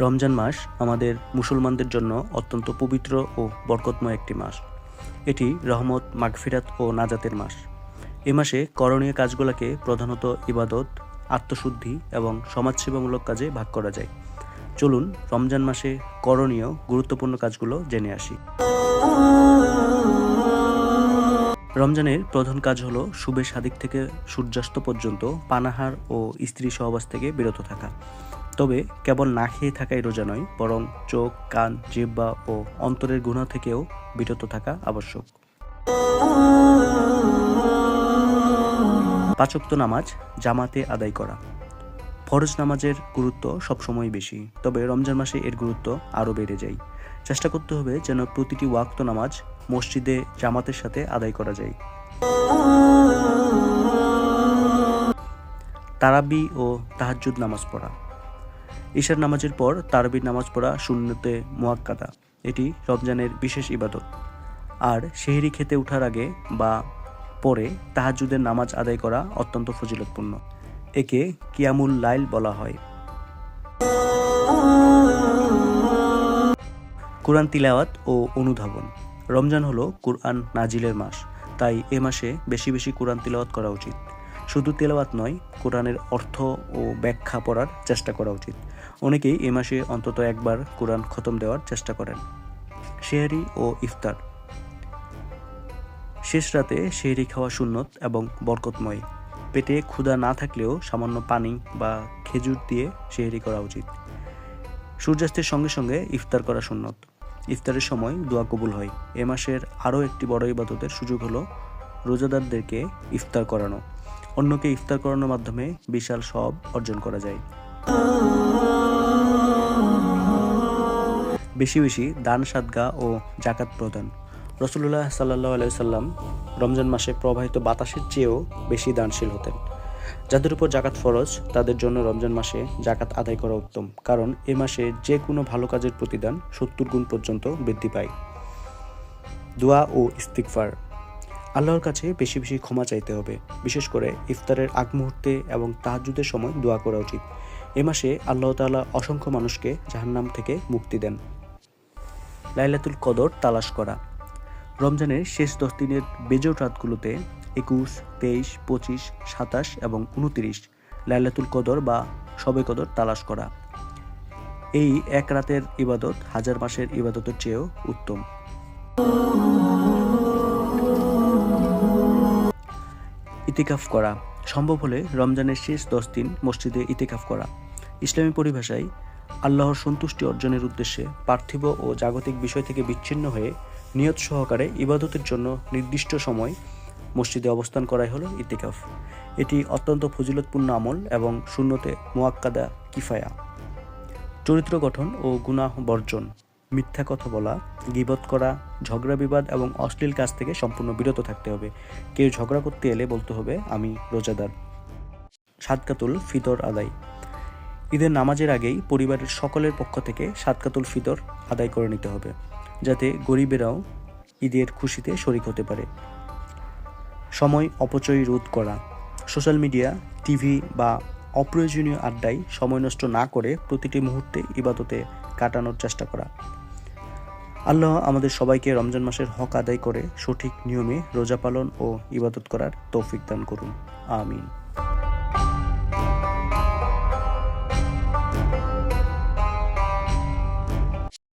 রমজান মাস আমাদের মুসলমানদের জন্য অত্যন্ত পবিত্র ও বরকতময় একটি মাস। এটি রহমত, মাগফিরাত ও নাজাতের মাস। এ মাসে করণীয় কাজগুলোকে প্রধানত ইবাদত, আত্মশুদ্ধি এবং সমাজসেবামূলক কাজে ভাগ করা যায়। চলুন রমজান মাসে করণীয় গুরুত্বপূর্ণ কাজগুলো জেনে আসি। রমজানের প্রধান কাজ হলো শুভে সাদিক থেকে সূর্যাস্ত পর্যন্ত পানাহার ও স্ত্রী সহবাস থেকে বিরত থাকা। তবে কেবল না খেয়ে থাকাই রোজা নয়, বরং চোখ, কান জিব্বা ও অন্তরের গুণা থেকেও বিরত থাকা আবশ্যক। পাঁচক্ত নামাজ জামাতে আদায় করা। ফরজ নামাজের গুরুত্ব সবসময় বেশি, তবে রমজান মাসে এর গুরুত্ব আরও বেড়ে যায়। চেষ্টা করতে হবে যেন প্রতিটি ওয়াক্ত নামাজ মসজিদে জামাতের সাথে আদায় করা যায়। তারাবি ও তাহাজ্জুদ নামাজ পড়া। ঈশার নামাজের পর তারাবির নামাজ পড়া শূন্যতে মোয়াক্কাদা। এটি রমজানের বিশেষ ইবাদত। আর সেহরি খেতে ওঠার আগে বা পরে তাহাজুদের নামাজ আদায় করা অত্যন্ত ফজিলতপূর্ণ। একে কিয়ামুল লাইল বলা হয়। কোরআন তিলাওয়াত ও অনুধাবন। রমজান হলো কোরআন নাজিলের মাস। তাই এ মাসে বেশি বেশি কোরআন তিলাওয়াত করা উচিত। শুধু তেলাওয়াত নয়, কোরআনের অর্থ ও ব্যাখ্যা পড়ার চেষ্টা করা উচিত। অনেকেই এ মাসে অন্তত একবার কোরআন খতম দেওয়ার চেষ্টা করেন। শেহরি ও ইফতার। শেষ রাতে শেহরি খাওয়া সুন্নত এবং বরকতময়। পেটে ক্ষুধা না থাকলেও সামান্য পানি বা খেজুর দিয়ে শেহরি করা উচিত। সূর্যাস্তের সঙ্গে সঙ্গে ইফতার করা সুন্নত। ইফতারের সময় দোয়া কবুল হয়। এ মাসের আরও একটি বড় ইবাদতের সুযোগ হলো রোজাদারদেরকে ইফতার করানো। অন্যকে ইফতার করানোর মাধ্যমে বিশাল সব অর্জন করা যায়। বেশি বেশি দান, সাদগা ও জাকাত প্রদান। রসুল্লাহ সাল্লাহ আলাইসাল্লাম রমজান মাসে প্রবাহিত বাতাসের চেয়েও বেশি দানশীল হতেন। যাদের উপর জাকাত ফরজ, তাদের জন্য রমজান মাসে জাকাত আদায় করা উত্তম, কারণ এ মাসে যে কোনো ভালো কাজের প্রতিদান সত্তর গুণ পর্যন্ত বৃদ্ধি পায়। দোয়া ও ইস্তিকফার আল্লাহর কাছে বেশি বেশি ক্ষমা চাইতে হবে, বিশেষ করে ইফতারের আগ মুহূর্তে এবং তাহাজুদের সময় দোয়া করা উচিত। এ মাসে আল্লাহ তাআলা অসংখ্য মানুষকে জাহান্নাম থেকে মুক্তি দেন। লাইলাতুল কদর তালাশ করা। রমজানের শেষ দশ দিনের বেজোট রাতগুলোতে একুশ, তেইশ, পঁচিশ, সাতাশ এবং উনতিরিশ লাইলাতুল কদর বা সবে কদর তালাশ করা। এই এক রাতের ইবাদত হাজার মাসের ইবাদতের চেয়েও উত্তম। ইতিকাফ করা। সম্ভব হলে রমজানের শেষ দশ দিন মসজিদে ইতিকাফ করা। ইসলামী পরিভাষায় আল্লাহর সন্তুষ্টি অর্জনের উদ্দেশ্যে পার্থিব ও জাগতিক বিষয় থেকে বিচ্ছিন্ন হয়ে নিয়ত সহকারে ইবাদতের জন্য নির্দিষ্ট সময় মসজিদে অবস্থান করাই হলো ইতিকাফ। এটি অত্যন্ত ফজিলতপূর্ণ আমল এবং শূন্যতে মোয়াক্কাদা কিফায়া। চরিত্র গঠন ও গুনাহ বর্জন। মিথ্যা কথা বলা, গিবত করা, ঝগড়া বিবাদ এবং অশ্লীল কাজ থেকে সম্পূর্ণ বিরত থাকতে হবে। কেউ ঝগড়া করতে এলে বলতে হবে, আমি রোজাদার। সাদকাতুল ফিতর আদায়। ঈদের নামাজের আগেই পরিবারের সকলের পক্ষ থেকে সাদকাতুল ফিতর আদায় করে নিতে হবে, যাতে গরিবেরাও ঈদের খুশিতে শরিক হতে পারে। সময় অপচয় রোধ করা। সোশ্যাল মিডিয়া, টিভি বা অপ্রয়োজনীয় আড্ডায় সময় নষ্ট না করে প্রতিটি মুহূর্তে ইবাদতে কাটানোর চেষ্টা করা। আল্লাহ আমাদের সবাইকে রমজান মাসের হক আদায় করে সঠিক নিয়মে রোজা পালন ও ইবাদত করার তৌফিক দান করুন। আমিন।